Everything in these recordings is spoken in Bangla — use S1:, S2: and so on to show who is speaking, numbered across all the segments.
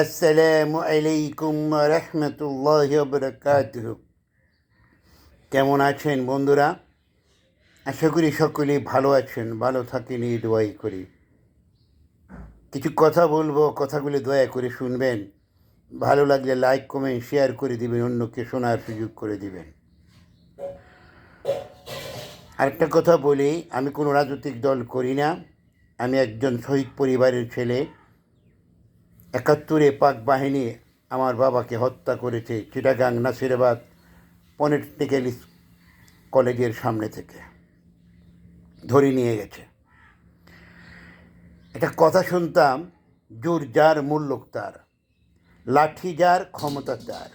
S1: আসসালামু আলাইকুম রহমতুল্লাহ বরকাতুহ। কেমন আছেন বন্ধুরা? আশা করি সকলেই ভালো আছেন, ভালো থাকেন, এই দোয়াই করি। কিছু কথা বলব, কথাগুলি দয়া করে শুনবেন। ভালো লাগলে লাইক, কমেন্ট, শেয়ার করে দিবেন, অন্যকে শোনার সুযোগ করে দিবেন। আরেকটা কথা বলি, আমি কোনো রাজনৈতিক দল করি না। আমি একজন শহীদ পরিবারের ছেলে। একাত্তরে পাক বাহিনী আমার বাবাকে হত্যা করেছে চিটাগাং নাসিরাবাদ পলিটেকনিক্যাল কলেজের সামনে থেকে। ধরে নিয়ে গেছে। একটা কথা শুনতাম, জোর যার মূল্যক তার, লাঠি যার ক্ষমতা তার।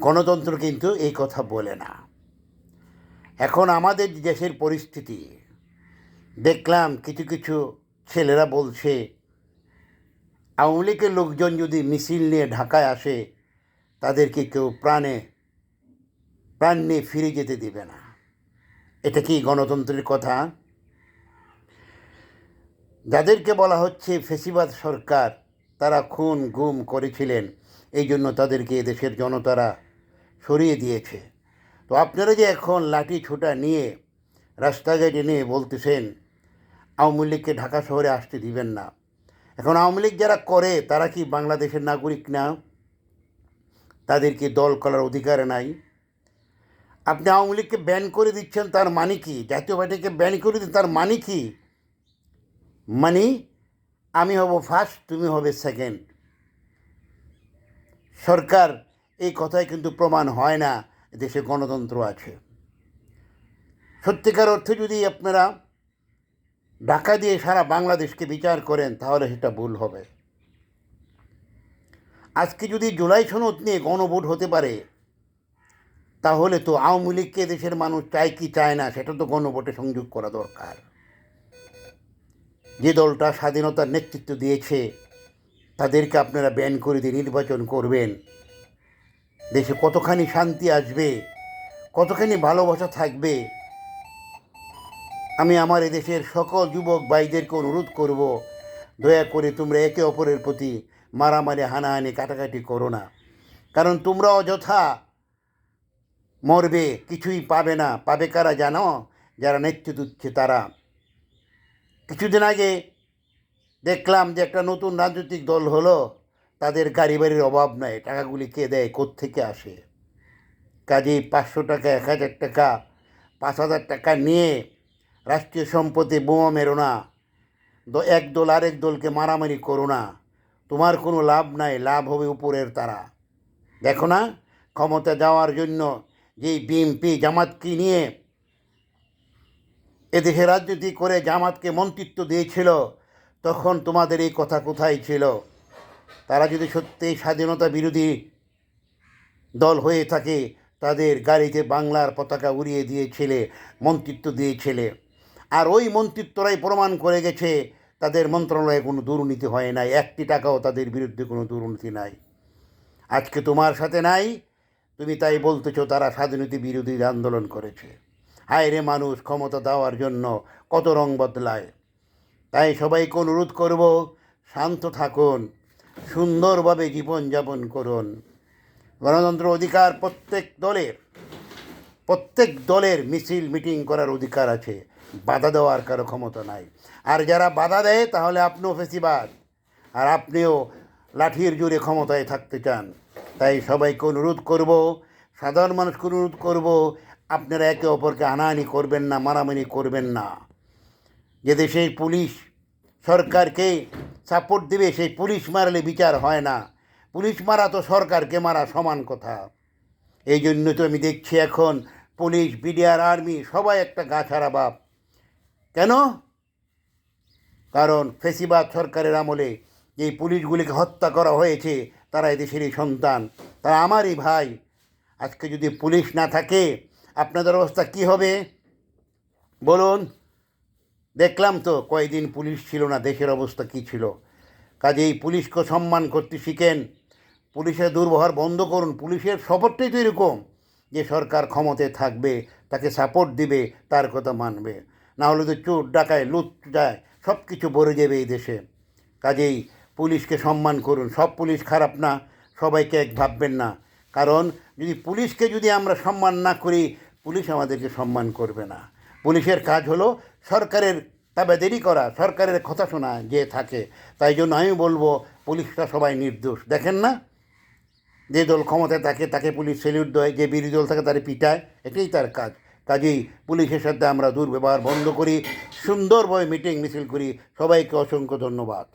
S1: গণতন্ত্র কিন্তু এই কথা বলে না। এখন আমাদের দেশের পরিস্থিতি, দেখলাম কিছু কিছু ছেলেরা বলছে আওয়ামী লীগের লোকজন যদি মিছিল নিয়ে ঢাকায় আসে, তাদেরকে কেউ প্রাণে, প্রাণ নিয়ে ফিরে যেতে দিবে না। এটা কি গণতন্ত্রের কথা? যাদেরকে বলা হচ্ছে ফেসিবাদ সরকার, তারা খুন, গুম করেছিলেন। এই জন্য তাদেরকে দেশের জনতারা সরিয়ে দিয়েছে। তো আপনারা যে এখন লাঠি ছোটা নিয়ে রাস্তাঘাটে নিয়ে বলতেছেন, আওয়ামী লীগকে ঢাকা শহরে আসতে দিবেন না। এখন আওয়ামী লীগ যারা করে, তারা কি বাংলাদেশের নাগরিক না? তাদেরকে দল করার অধিকার নাই। আপনি আওয়ামী লীগকে ব্যান করে দিচ্ছেন, তার মানে কি? জাতীয় পার্টিকে ব্যান করে দিন তার মানে কি? মানে আমি হব ফার্স্ট তুমি হবে সেকেন্ড সরকার এই কথায় কিন্তু প্রমাণ হয় না, দেশে গণতন্ত্র আছে। সত্যিকার অর্থে যদি আপনারা ঢাকা দিয়ে সারা বাংলাদেশকে বিচার করেন, তাহলে সেটা ভুল হবে। আজকে যদি জুলাই সনদ নিয়ে গণভোট হতে পারে, তাহলে তো আওয়ামী লীগকে দেশের মানুষ চায় কি চায় না, সেটা তো গণভোটে সংযোগ করা দরকার। যে দলটা স্বাধীনতার নেতৃত্ব দিয়েছে, তাদেরকে আপনারা ব্যান করে দিয়ে নির্বাচন করবেন। দেশে কতখানি শান্তি আসবে, কতখানি ভালোবাসা থাকবে আমি আমার এদেশের সকল যুবক ভাইদেরকে অনুরোধ করব, দয়া করে তোমরা একে অপরের প্রতি মারামারি, হানাহানি, কাটাকাটি করো না। কারণ তোমরা অযথা মরবে, কিছুই পাবে না। পাবে কারা জানো? যারা নেতৃত্ব দিচ্ছে তারা। কিছুদিন আগে দেখলাম যে একটা নতুন রাজনৈতিক দল হলো, তাদের গাড়ি বাড়ির অভাব নাই। টাকাগুলি কে দেয়, কোত্থেকে আসে? কাজেই পাঁচশো টাকা, এক হাজার টাকা, পাঁচ হাজার টাকা নিয়ে রাষ্ট্রীয় সম্পত্তি বোমা মেরো না। এক দল আরেক দলকে মারামারি করো না। তোমার কোনো লাভ নাই, লাভ হবে উপরের তারা। দেখো না, ক্ষমতা যাওয়ার জন্য যেই বিএনপি জামাতকে নিয়ে এদেশে রাজনীতি করে জামাতকে মন্ত্রিত্ব দিয়েছিল, তখন তোমাদের এই কথা কোথায় ছিল? তারা যদি সত্যিই স্বাধীনতা বিরোধী দল হয়ে থাকে, তাদের গাড়িতে বাংলার পতাকা উড়িয়ে দিয়েছিলে, মন্ত্রিত্ব দিয়েছিলে। আর ওই মন্ত্রিত্বরাই প্রমাণ করে গেছে, তাদের মন্ত্রণালয়ে কোনো দুর্নীতি হয় নাই, একটি টাকাও তাদের বিরুদ্ধে কোনো দুর্নীতি নাই। আজকে তোমার সাথে নাই, তুমি তাই বলতেছো তারা স্বাধীনতা বিরোধী আন্দোলন করেছে। হায় রে মানুষ, ক্ষমতা দেওয়ার জন্য কত রং বদলায়। তাই সবাইকে অনুরোধ করব, শান্ত থাকুন, সুন্দরভাবে জীবনযাপন করুন। গণতন্ত্র অধিকার প্রত্যেক দলের প্রত্যেক দলের মিছিল, মিটিং করার অধিকার আছে। বাধা দেওয়ার কারও ক্ষমতা নাই। আর যারা বাধা দেয়, তাহলে আপনিও ফেসিবাদ। আর আপনিও লাঠির জোরে ক্ষমতায় থাকতে চান। তাই সবাইকে অনুরোধ করব, সাধারণ মানুষকে অনুরোধ করব, আপনারা একে অপরকে হানাহানি করবেন না, মারামারি করবেন না। যে দেশের পুলিশ সরকারকে সাপোর্ট দেবে, সেই পুলিশ মারলে বিচার হয় না। পুলিশ মারা তো সরকারকে মারা সমান কথা। এই জন্য তো আমি দেখছি এখন পুলিশ, বিডিআর, আর্মি, সবাই একটা গা ছাড়া বাপ। কেন? কারণ ফেসিবাদ সরকারের আমলে যেই পুলিশগুলিকে হত্যা করা হয়েছে, তারা এদেশেরই সন্তান। তারা আমারই ভাই। আজকে যদি পুলিশ না থাকে, আপনাদের অবস্থা কি হবে? বলুন। দেখলাম তো কয়েকদিন পুলিশ ছিল না, দেশের অবস্থা কী ছিল। কাজেই পুলিশকে সম্মান করতে শিখেন। পুলিশের দুর্ব্যবহার বন্ধ করুন। পুলিশের সপোর্টটাই তো এরকম যে সরকার ক্ষমতায় থাকবে, তাকে সাপোর্ট দিবে, তার কথা মানবে। না হলে তো চোর ডাকায়, লুট যায় সব কিছু ভরে যাবে এই দেশে। কাজেই পুলিশকে সম্মান করুন। সব পুলিশ খারাপ না, সবাইকে এক ভাববেন না। কারণ যদি পুলিশকে যদি আমরা সম্মান না করি, পুলিশ আমাদেরকে সম্মান করবে না। পুলিশের কাজ হলো সরকারের তাবেদারি করা, সরকারের কথা শোনা যে থাকে। তাই জন্য আমি বলব পুলিশটা সবাই নির্দোষ। দেখেন না? যে দল ক্ষমতায় থাকে, তাকে পুলিশ সেলিউট দেয়, যে বিরোধী দল থাকে, তারে পিটায়। এটাই তার কাজ। কাজেই পুলিশের সাথে আমরা দুর্ব্যবহার বন্ধ করি সুন্দরভাবে মিটিং মিছিল করি। সবাইকে অসংখ্য ধন্যবাদ।